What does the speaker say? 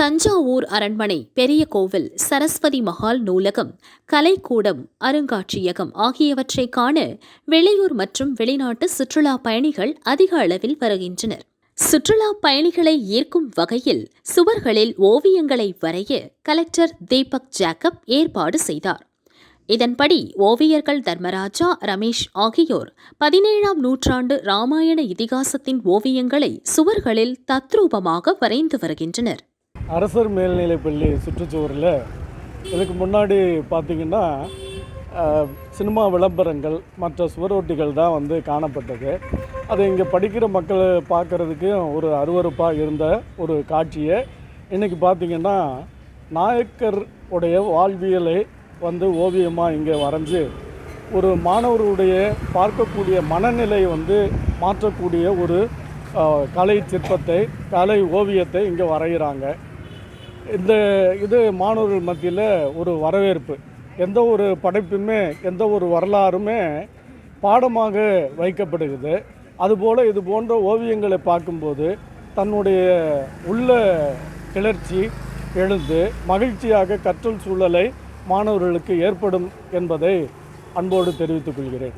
தஞ்சாவூர் அரண்மனை பெரிய கோவில் சரஸ்வதி மஹால் நூலகம் கலைக்கூடம் அருங்காட்சியகம் ஆகியவற்றை காண வெளியூர் மற்றும் வெளிநாட்டு சுற்றுலா பயணிகள் அதிக அளவில் வருகின்றனர். சுற்றுலா பயணிகளை ஈர்க்கும் வகையில் சுவர்களில் ஓவியங்களை வரைய கலெக்டர் தீபக் ஜேக்கப் ஏற்பாடு செய்தார். இதன்படி ஓவியர்கள் தர்மராஜா ரமேஷ் ஆகியோர் பதினேழாம் நூற்றாண்டு ராமாயண இதிகாசத்தின் ஓவியங்களை சுவர்களில் தத்ரூபமாக வரைந்து வருகின்றனர். அரசர் மேல்நிலைப்பள்ளி சுற்றுச்சுவரில் இதுக்கு முன்னாடி பார்த்திங்கன்னா சினிமா விளம்பரங்கள் மற்ற சுவரொட்டிகள் தான் வந்து காணப்பட்டது. அது இங்கே படிக்கிற மக்கள் பார்க்குறதுக்கு ஒரு அருவருப்பாக இருந்த ஒரு காட்சியை. இன்றைக்கி பார்த்திங்கன்னா நாயக்கர் உடைய வாழ்வியலை வந்து ஓவியமாக இங்கே வரைஞ்சி ஒரு மாணவருடைய பார்க்கக்கூடிய மனநிலை வந்து மாற்றக்கூடிய ஒரு கலை சிற்பத்தை கலை ஓவியத்தை இங்கே வரைகிறாங்க. இந்த இது மாணவர்கள் மத்தியில் ஒரு வரவேற்பு. எந்த ஒரு படைப்புமே எந்த ஒரு வரலாறுமே பாடமாக வைக்கப்படுகிறது. அதுபோல் இது போன்ற ஓவியங்களை பார்க்கும்போது தன்னுடைய உள்ள கிளர்ச்சி எழுந்து மகிழ்ச்சியாக கற்றல் சூழலை மாணவர்களுக்கு ஏற்படும் என்பதை அன்போடு தெரிவித்துக் கொள்கிறேன்.